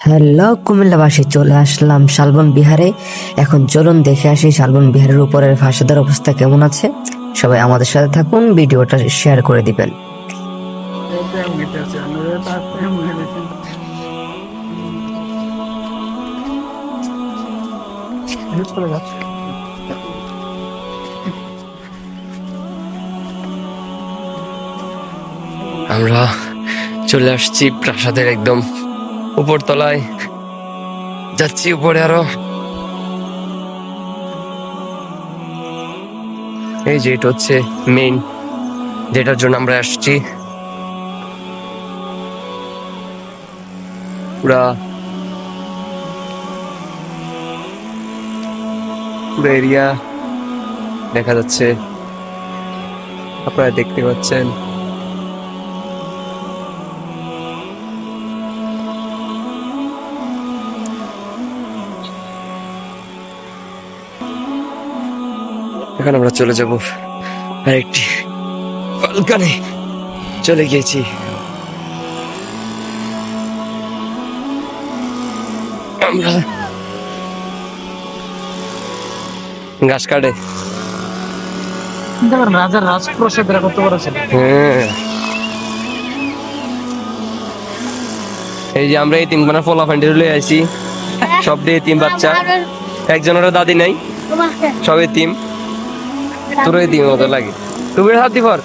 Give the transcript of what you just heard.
Hello, কুমিল্লাবাসী, চলে আসলাম শালবন বিহারে। এখন চলুন দেখে আসি শালবন বিহারের উপরের ভাষাদের অবস্থা কেমন আছে। সবাই আমাদের সাথে থাকুন, ভিডিওটা শেয়ার করে দিবেন। আমরা চলে আসছি প্রাসাদের একদম উপর তলায় যাচ্ছি উপরে আরও। এই যে এটা হচ্ছে মেইন যেটার জন্য আমরা আসছি। পুরা পুরো এরিয়া দেখা যাচ্ছে। আপনারা দেখতে পাচ্ছেন। এখন আমরা চলে যাব আরেকটি বালকানে চলে গিয়েছি। আমরা ঘাস কাটে। রাজার রাজপ্রসাদরা কত বড় ছিল। হ্যাঁ। এই যে আমরা এই তিন কোনা ফলা ফান্ডি লয়ে আইছি। সব দিয়ে তিন বাচ্চা। একজনের দাদি নাই। সবে তিম তোর দিই মতো লাগে। তুমি হাত দি পর